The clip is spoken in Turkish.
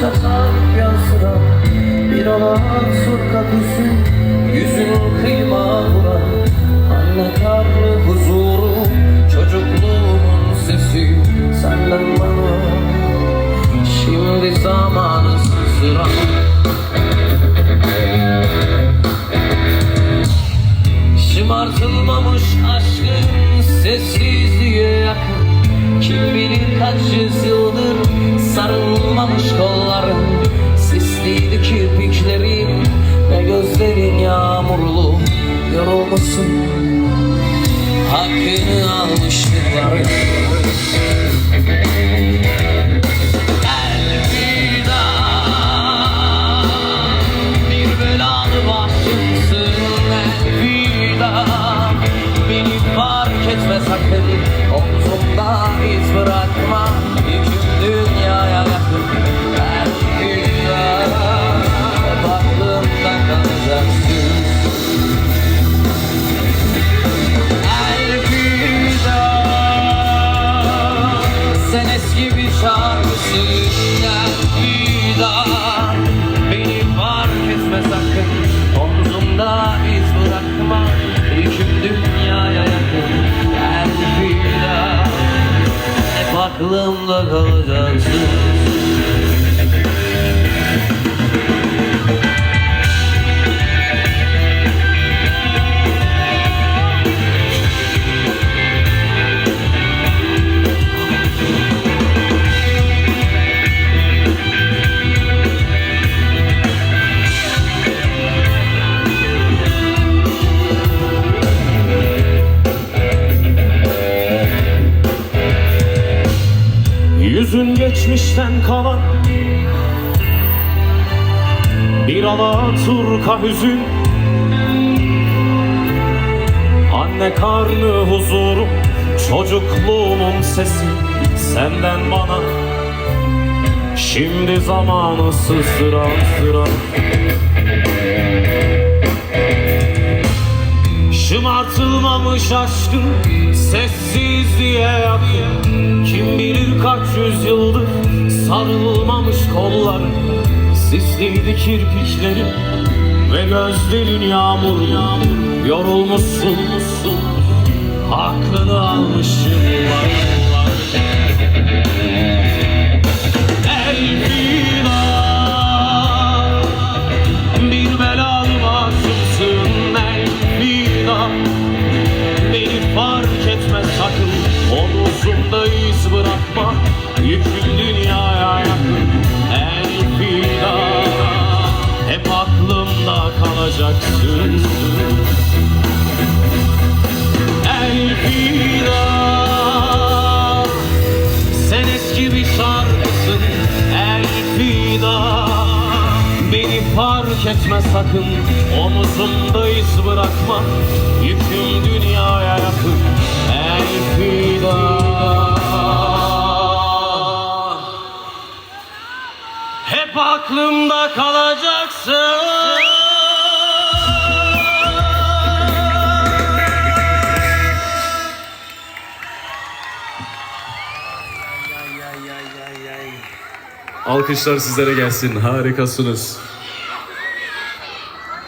tarif yazdıran Bir alatur kapüsün Yüzün kıyma vuran Anne karnı huzuru Çocukluğumun sesi? Senden bana Şimdi zamanı sızdıran. Şımartılmamış aşkın sessizliğe yakın. Kim bilir kaç yüzyıldır Yorulmuşsun hakkını almış Yüzün geçmişten kalan Bir alaturka hüzün Anne karnı huzurum Çocukluğumun sesi Senden bana. Şimdi zamanı sıra sıra Şımartılmamış aşkın sessizliğe yakın Kim bilir kaç yüzyıldır sarılmamış kolların Sisliydi kirpiklerin ve gözlerin yağmur yağmur Yorulmuşsun aklını almış Elvida Sen eski bir şarkısın Elvida Beni fark etme sakın. Omuzumda bırakma. Yüküm dünyaya yakın. Elvida Hep aklımda kalacaksın Alkışlar sizlere gelsin. Harikasınız.